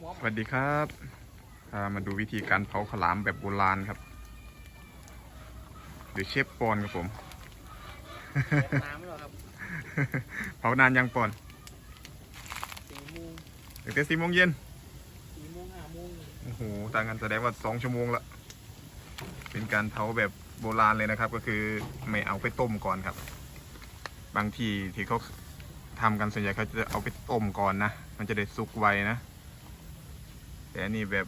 หัวสวัสดีครับพามาดูวิธีการเผาขาวหลามแบบโบราณครับหรือเชฟปอนครับผมเก็บน้ำแล้วครับเผานานยังปอนสี่โมงตั้งแต่สี่โมงเย็นสี่โมงห้าโมงโอ้โหต่างกันแสดงว่าสองชั่วโมงละเป็นการเผาแบบโบราณเลยนะครับ ก็คือไม่เอาไปต้มก่อนครับ บางทีที่เขาทำกันส่วนใหญ่เขาจะเอาไปต้มก่อนนะ มันจะได้สุกไวนะ แต่อันนี้แบบ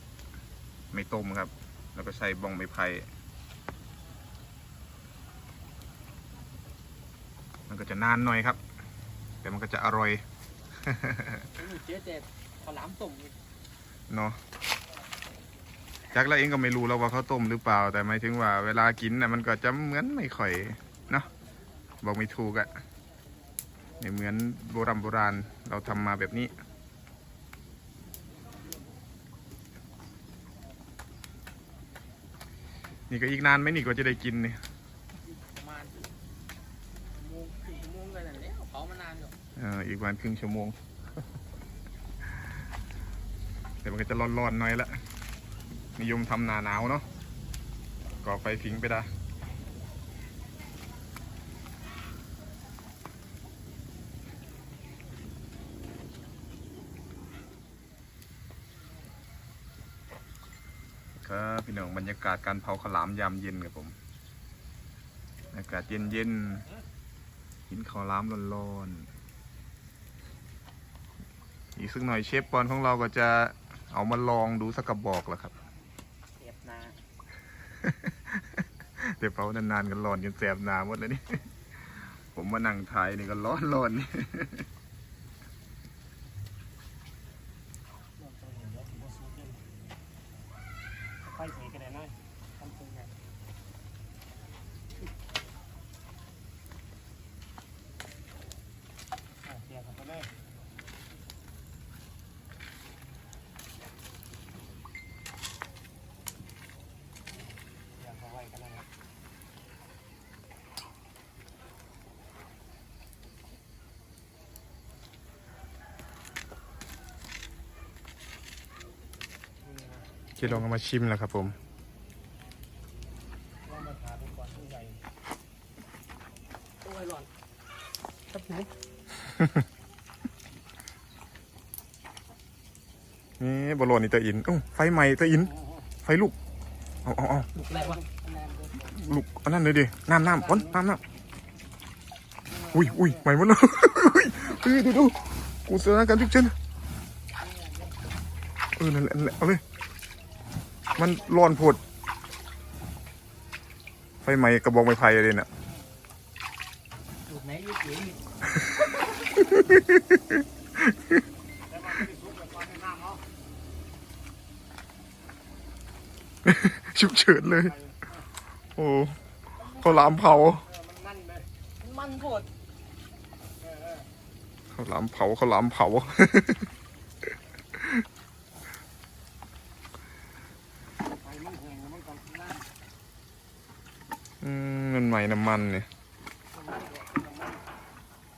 ไม่ต้มครับ แล้วก็ใช้บ้องไม้ไผ่มันก็จะนานหน่อยครับ แต่มันก็จะอร่อยผมเจ๊แต่ขาวหลามต้มนี่เนาะจักแล้วเองก็ไม่รู้แล้วว่าเขาต้มหรือเปล่า แต่หมายถึงว่าเวลากินน่ะมันก็จะเหมือนไม่ค่อยเนาะบอกไม่ถูกอะไม่เหมือนโบราณโบราณเราทำมาแบบนี้ นี่ก็อีกนานไหมนี่กว่าจะได้กินเนี่ยประมาณชั่วโมงครึ่งชั่วโมงกันนั่นแหล้วเผามานานอยู่เอออีกวันครึ่งชั่วโมงแต่มันก็จะร้อนๆหน่อยละนิยมทำหนาหนาวเนาะก่อไฟผิงไปได้ ครับพี่น้องบรรยากาศการเผาขาวหลามยามเย็นครับผมอากาศเย็นเย็นๆกินข้าวหลามร้อนๆอีกสักหน่อยเชฟปอนของเราก็จะเอามาลองดูสักกระบอกแล้วครับเก็บนาเดี๋ยวเผานานๆกันร้อนจนแสบหนาหมดเลยนี่ผมมานั่งถ่ายนี่ก็ร้อนร้อนๆนี่ ไฟใส่กันได้น้อยทำตรงไหนอะเสียบเข้าไปเลยเสียบเข้าไว้กันนะครับ ที่ลองเอามาชิมแล้วครับผมว่ามาทาเป็นก้อนใหญ่โอ้ยร้อนครับผมนี่บอลอนนี่ตะอินโอ้าไฟใหม่ตะอิน ไฟลุก เอาเอาเอาลูกแรกวะลุกอันนั้นเลยดิ น้ำน้ำก้นน้ำน้ำอุ้ยอุ้ยใหม่หมดเลยอุ้ยเฮ้ยดูดูกูเสือกันทุกเช่นเออนั่นแหละนั่นแหละเอาเลย มันร้อนโพดไฟใหม่กระบอกไม้ไผ่เลยน่ะลูกไหนลูกเก๋นี่ฉุกเฉินเลย โอ้ข้าวหลามเผามันเลยมันโพดข้าวหลามเผาข้าวหลามเผา ไฟมันแห้งแล้วมันก็นั่น อื มมันใหม่น้ำมันเนี่ย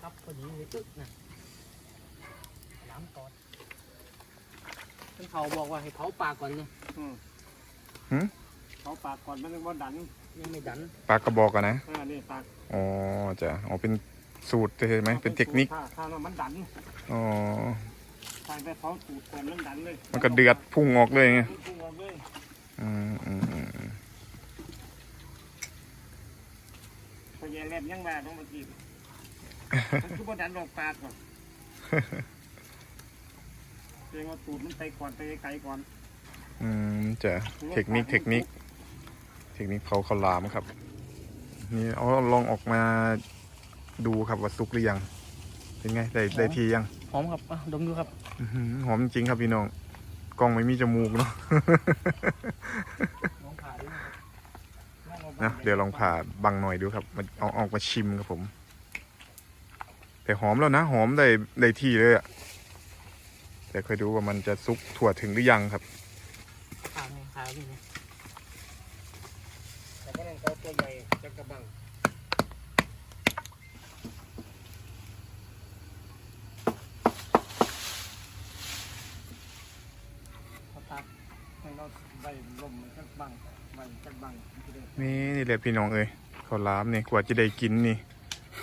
ครับพอดีเลยตึ๊กนะน้ำก่อนท่านเขาบอกว่าให้เผาปากก่อนเลยเขาปากก่อนมันยังบ่ดันยังไม่ดันปลากระบอกอะนะเออนี่ปากอ๋อจะอ๋อเป็นสูตรใช่ไหมเป็นเทคนิคถ้าถ้ามันดันอ๋อใส่ไปเขาสูตรก่อนมันดันเลยมันก็เดือดพุ่งออกเลยไงมันพุ่งออกเลยอืมอืมอืมอืม พอแย่แลบยังแม่ต้องมาจีบมันคือบ่ดันออกปากก่อนเรียกว่าตูดมันไปก่อนไปไกลก่อน อืมจะเทคนิคเทคนิค เทคนิคเผาข้าวหลามครับ นี่เอาลองออกมาดูครับว่าสุกหรือยัง เป็นไงได้ได้ทียัง หอมครับอะดมดูครับอื้อหือหอมจริงครับพี่น้อง กล้องไม่มีจมูกเนาะลองผ่าดู นะเดี๋ยวลองผ่าบังหน่อยดูครับมันเอาออกมาชิมครับผม แต่หอมแล้วนะหอมได้ได้ที่เลยอะแต่ค่อยดูว่ามันจะสุกถั่วถึงหรือยังครับผ่าไงผ่านี่ไงแต่ก็นั่นเขาตัวใหญ่จะกระบังเราใบลมจักบังใบจักบังมั นจะได้นี่นี่แหละพี่น้องเอ้ยข้าวหลามนี่กว่าจะได้กินนี่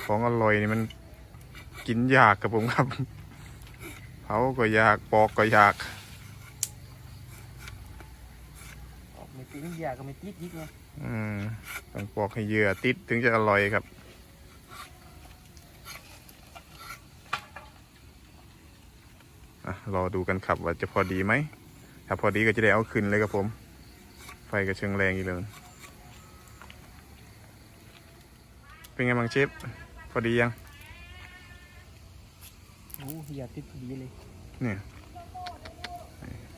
ของอร่อยนี่มันกินยากกับผมครับเผาก็ยากปอกก็ยากออกไม่ติดยาก็ไม่ติดยิกไงอืมต้องปอกให้เหยื่อติดถึงจะอร่อยครับอะรอดูกันครับว่าจะพอดีไหมถ้าพอดีก็จะได้เอาขึ้นเลยครับผม ไฟก็เชิงแรงอีกเลย เป็นไงบ้างเชฟพอดียังโอ้ยาติดพอดีเลย เนี่ย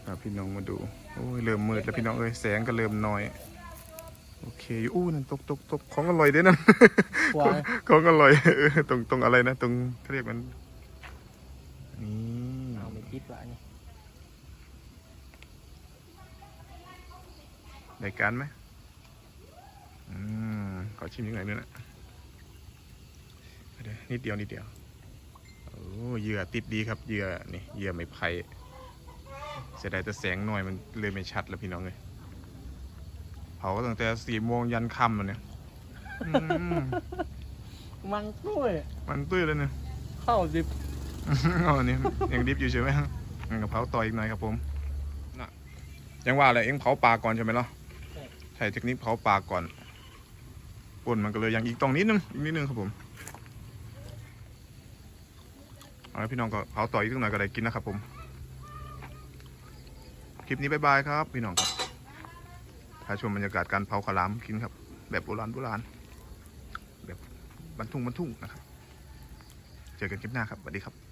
พาพี่น้องมาดู โอ้ยเริ่มมืดแล้วพี่น้องเอ้ยแสงก็เริ่มน้อย โอเคอยู่อู้นั่นตกตกตกของอร่อยด้วยนั่นกว่าของอร่อยเออตรงตรงอะไรนะ ตรงเขาเรียกมันนี่ เอาไม่ติดว่ะนี่ ในการไหมอืมขอชิมยังไงด้วยนะเดี๋ยวนิดเดียวนิดเดียวโอ้เหยื่อติดดีครับเหยื่อนี่เหยื่อไม่ไผ่เสียดายแต่แสงหน่อยมันเลยไม่ชัดแล้วพี่น้องเลยเผาตั้งแต่สี่โมงยันค่ำแล้วเนี่ยอืมมันด้วยมันตุ้ยเลยเนี่ยเข้าดิบอ๋อนี่ยังดิบอยู่ใช่ไหมงั้นก็เผาต่ออีกหน่อยครับผมน่ะยังว่าเลยเอ็งเผาปลาก่อนใช่ไหมล่ะใช่เทคนิคเผาปลากก่อนป่นมันก็เลยยังอีกตรงนิดนึงอีกนิดนึงครับผมเอาละพี่น้องก็เผาต่ออีกสักหน่อยก็ได้กินนะครับผม คลิปนี้บายบายครับ พี่น้องครับถ้าชมบรรยากาศการเผาขลามกินครับ แบบโบราณโบราณแบบบรรทุงบรรทุงนะครับ เจอกันคลิปหน้าครับสวัสดีครับ